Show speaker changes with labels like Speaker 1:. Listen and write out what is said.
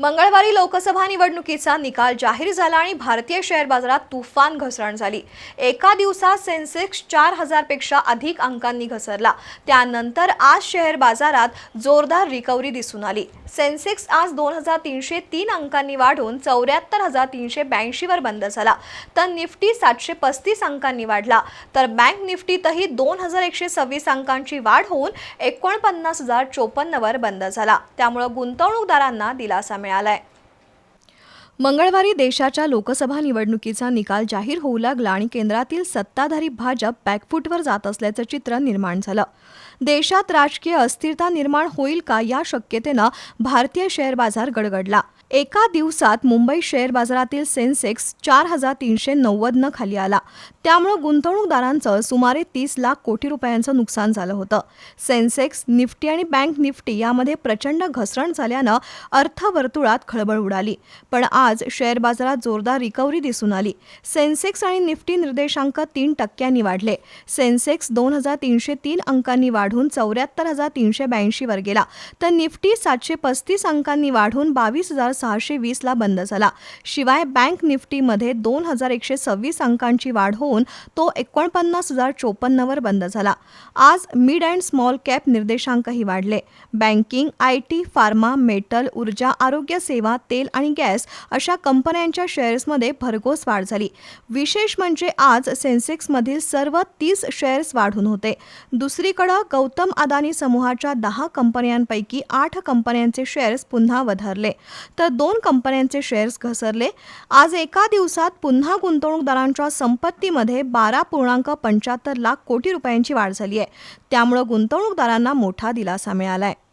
Speaker 1: मंगळवारी लोकसभा निवडणुकीचा निकाल जाहीर झाला आणि भारतीय शेअर बाजारात तुफान घसरण झाली. एका दिवसात सेन्सेक्स चार हजारपेक्षा अधिक अंकांनी घसरला. त्यानंतर आज शेअर बाजारात जोरदार रिकव्हरी दिसून आली. सेन्सेक्स आज दोन हजार तीनशे तीन अंकांनी वाढून चौऱ्याहत्तर हजार तीनशे ब्याऐंशीवर बंद झाला. तर निफ्टी सातशे पस्तीस अंकांनी वाढला. तर बँक निफ्टीतही दोन हजार एकशे सव्वीस अंकांची वाढ होऊन एकोणपन्नास हजार चोपन्नवर बंद झाला. त्यामुळं गुंतवणूकदारांना दिलासा मिळालाय. मंगळवारी देशाच्या लोकसभा निवडणुकीचा निकाल जाहीर होऊ लागला आणि केंद्रातील सत्ताधारी भाजप बॅकफूटवर जात असल्याचं चित्र निर्माण झालं. देशात राजकीय अस्थिरता निर्माण होईल का या शक्यतेनं भारतीय शेअर बाजार गडगडला. एका दिवसात मुंबई शेअर बाजारातील सेन्सेक्स चार हजार तीनशे नव्वदनं खाली आला. त्यामुळं गुंतवणूकदारांचं सुमारे तीस लाख कोटी रुपयांचं नुकसान झालं होतं. सेन्सेक्स निफ्टी आणि बँक निफ्टी यामध्ये प्रचंड घसरण झाल्यानं अर्थवर्तुळात खळबळ उडाली. पण आज आज शेअर बाजारात जोरदार रिकव्हरी दिसून आली. सेन्सेक्स आणि निफ्टी निर्देशांक तीन टक्क्यांनी वाढले. सेन्सेक्स दोन हजार तीनशे तीन अंकांनी वाढून चौऱ्याहत्तर हजार तीनशे ब्याऐंशीवर गेला. तर निफ्टी सातशे पस्तीस अंकांनी वाढून बावीस हजार सहाशे वीसला बंद झाला. शिवाय बँक निफ्टीमध्ये दोन हजार एकशे सव्वीस अंकांची वाढ होऊन तो एकोणपन्नास हजार चोपन्नवर बंद झाला. आज मिड अँड स्मॉल कॅप निर्देशांकही वाढले. Banking I T pharma metal ऊर्जा आरोग्य सेवा तेल आणि गॅस अशा कंपन्यांच्या शेअर्समध्ये भरघोस वाढ झाली. विशेष म्हणजे आज सेन्सेक्समधील सर्व तीस शेअर्स वाढून होते. दुसरीकडं गौतम अदानी समूहाच्या दहा कंपन्यांपैकी आठ कंपन्यांचे शेअर्स पुन्हा वधारले. तर दोन कंपन्यांचे शेअर्स घसरले. आज एका दिवसात पुन्हा गुंतवणूकदारांच्या संपत्तीमध्ये बारा पूर्णांक पंच्याहत्तर लाख कोटी रुपयांची वाढ झाली आहे. त्यामुळं गुंतवणूकदारांना मोठा दिलासा मिळाला आहे